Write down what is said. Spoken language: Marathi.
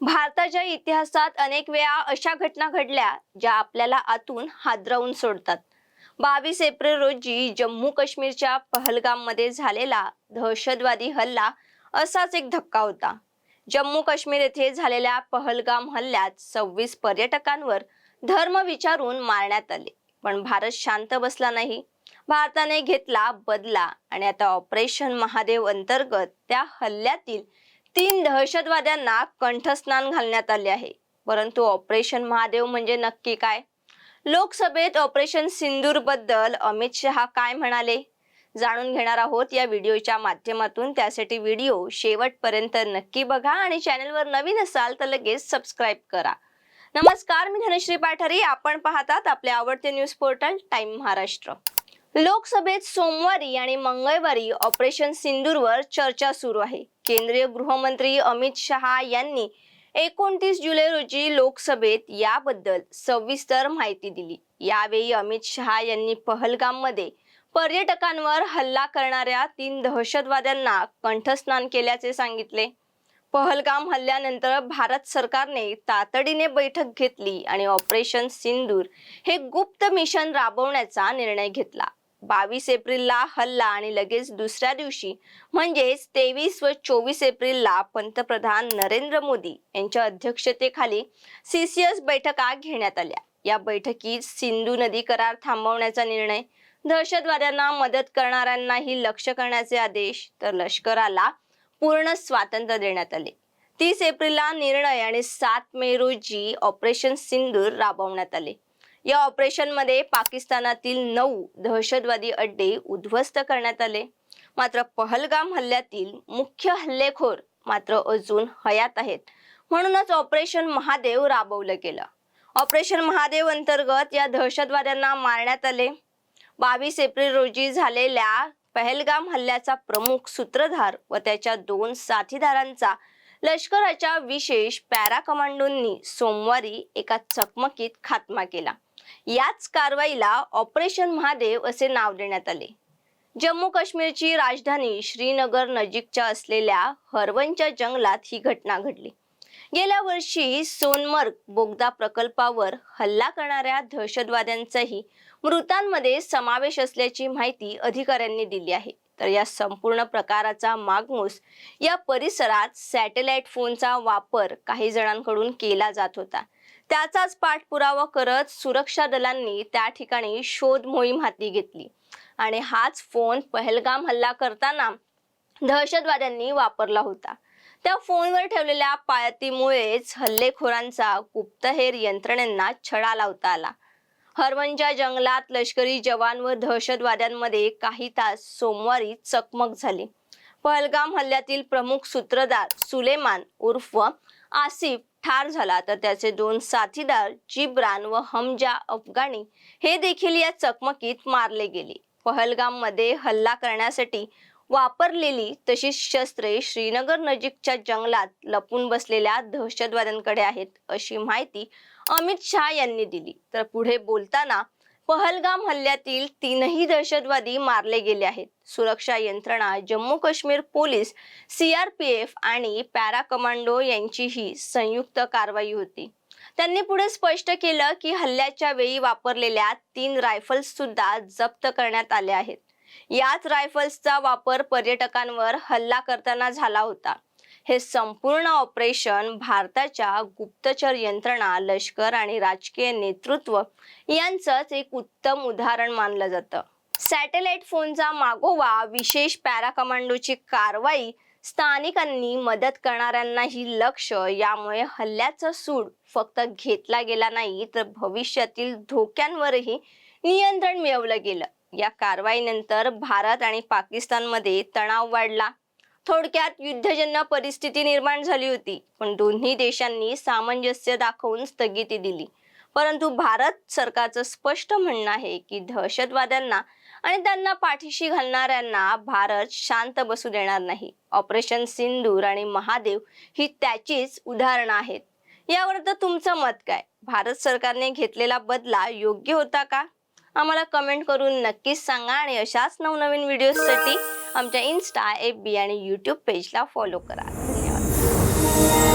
भारताच्या इतिहासात अनेक वेळा अशा घटना घडल्या ज्या आपल्याला आतून हादरवून सोडतात. बावीस एप्रिल रोजी जम्मू काश्मीरच्या पहलगाममध्ये झालेला दहशतवादी हल्ला असाच एक धक्का होता. जम्मू काश्मीर येथे झालेल्या पहलगाम हल्ल्यात सव्वीस पर्यटकांवर धर्म विचारून मारण्यात आले. पण भारत शांत बसला नाही. भारताने घेतला बदला आणि आता ऑपरेशन महादेव अंतर्गत त्या हल्ल्यातील तीन दहशतवाद्यांना कंठस्नान घालण्यात आले आहे. परंतु ऑपरेशन महादेव म्हणजे नक्की काय? लोकसभेत ऑपरेशन सिंदूरबद्दल अमित शहा काय म्हणाले? जाणून घेणार आहोत या व्हिडिओच्या माध्यमातून. त्यासाठी व्हिडिओ शेवटपर्यंत नक्की बघा आणि चॅनलवर नवीन असाल तर लगेच सबस्क्राईब करा. नमस्कार मी धनश्री पाठारी. आपण पाहतात आपले आवडते न्यूज पोर्टल टाइम महाराष्ट्र. लोकसभेत सोमवारी आणि मंगळवारी ऑपरेशन सिंदूरवर चर्चा सुरू आहे. केंद्रीय गृहमंत्री अमित शहा यांनी एकोणतीस जुलै रोजी लोकसभेत याबद्दल सविस्तर माहिती दिली. यावेळी अमित शहा यांनी पहलगाममध्ये पर्यटकांवर हल्ला करणाऱ्या तीन दहशतवाद्यांना कंठस्नान केल्याचे सांगितले. पहलगाम हल्ल्यानंतर भारत सरकारने तातडीने बैठक घेतली आणि ऑपरेशन सिंदूर हे गुप्त मिशन राबवण्याचा निर्णय घेतला. बावीस एप्रिलला हल्ला आणि लगेच दुसऱ्या दिवशी म्हणजेच तेवीस व चोवीस एप्रिलला पंतप्रधान नरेंद्र मोदी यांच्या अध्यक्षतेखाली सीसीएस बैठका घेण्यात आल्या. या बैठकीत सिंधू नदी करार थांबवण्याचा निर्णय दहशतवाद्यांना मदत करणाऱ्यांनाही लक्ष करण्याचे आदेश तर लष्कराला पूर्ण स्वातंत्र्य देण्यात आले. तीस एप्रिलला निर्णय आणि सात मे रोजी ऑपरेशन सिंदूर राबवण्यात आले. या ऑपरेशनमध्ये पाकिस्तानातील नऊ दहशतवादी अड्डे उद्ध्वस्त करण्यात आले. मात्र पहलगाम हल्ल्यातील मुख्य हल्लेखोर मात्र अजून हयात आहेत. म्हणूनच ऑपरेशन महादेव राबवलं गेलं. ऑपरेशन महादेव अंतर्गत या दहशतवाद्यांना मारण्यात आले. बावीस एप्रिल रोजी झालेल्या पहलगाम हल्ल्याचा प्रमुख सूत्रधार व त्याच्या दोन साथीदारांचा लष्कराच्या विशेष पॅरा कमांडोंनी सोमवारी एका चकमकीत खात्मा केला. याच कारवाईला ऑपरेशन महादेव असे नाव देण्यात आले. जम्मू काश्मीरची राजधानी श्रीनगर नजीकच्या असलेल्या हरवनच्या जंगलात ही घटना घडली. गेल्या वर्षी सोनमर्ग बोगदा प्रकल्पावर हल्ला करणाऱ्या दहशतवाद्यांचाही मृतांमध्ये समावेश असल्याची माहिती अधिकाऱ्यांनी दिली आहे. तर या संपूर्ण प्रकाराचा मागमूस या परिसरात सॅटेलाइट फोनचा वापर काही जणांकडून केला जात होता. त्याचाच पाठपुरावा करत सुरक्षा दलांनी त्या ठिकाणी शोध मोहीम हाती घेतली. आणि हाच फोन पहलगाम हल्ला करताना दहशतवाद्यांनी वापरला होता. त्या फोनवर ठेवलेल्या पायतीमुळेच हल्लेखोरांचा गुप्तहेर यंत्रणेंना छडा लावता आला. हरवनच्या जंगलात लष्करी जवान व दहशतवाद्यांमध्ये काही तास सोमवारी चकमक झाली. पहलगाम हल्ल्यातील प्रमुख सूत्रधार सुलेमान उर्फ आसिफ ठार झाला तर त्याचे दोन साथीदार जिब्रान व हमजा अफगाणी हे देखील या चकमकीत मारले गेले. पहलगाममध्ये हल्ला करण्यासाठी वापरलेली तशीच शस्त्रे श्रीनगर नजीकच्या जंगलात लपून बसलेल्या दहशतवाद्यांकडे आहेत अशी माहिती अमित शहा यांनी दिली. तर पुढे बोलताना पहलगाम हल्ल्यातील तीनही दहशतवादी मारले गेले आहेत. सुरक्षा यंत्रणा जम्मू काश्मीर पोलीस सीआरपीएफ आणि पॅरा कमांडो यांचीही संयुक्त कारवाई होती. त्यांनी पुढे स्पष्ट केलं की हल्ल्याच्या वेळी वापरलेल्या तीन रायफल्स सुद्धा जप्त करण्यात आल्या आहेत. याच रायफल्सचा वापर पर्यटकांवर हल्ला करताना झाला होता. हे संपूर्ण ऑपरेशन भारताच्या गुप्तचर यंत्रणा लष्कर आणि राजकीय नेतृत्व यांचंच एक उत्तम उदाहरण मानलं जातं. सॅटेलाइट फोनचा मागोवा विशेष पॅरा कमांडोची कारवाई स्थानिकांनी मदत करणाऱ्यांनाही लक्ष यामुळे हल्ल्याचा सूड फक्त घेतला गेला नाही तर भविष्यातील धोक्यांवरही नियंत्रण मिळवलं गेलं. या कारवाईनंतर भारत आणि पाकिस्तानमध्ये तणाव वाढला. थोडक्यात युद्धजन्य परिस्थिती निर्माण झाली होती. पण दोन्ही देशांनी सामंजस्य दाखवून स्थगिती दिली. परंतु भारत सरकारचं स्पष्ट म्हणणं आहे की दहशतवाद्यांना आणि त्यांना पाठीशी घालणाऱ्यांना भारत शांत बसू देणार नाही. ऑपरेशन सिंदूर आणि महादेव ही त्याचीच उदाहरणं आहेत. यावर तर तुमचं मत काय? भारत सरकारने घेतलेला बदला योग्य होता का? आम्हाला कमेंट करून नक्कीच सांगा आणि अशाच नवनवीन व्हिडिओसाठी आमच्या इन्स्टा एफ बी आणि यूट्यूब पेजला फॉलो करा. धन्यवाद.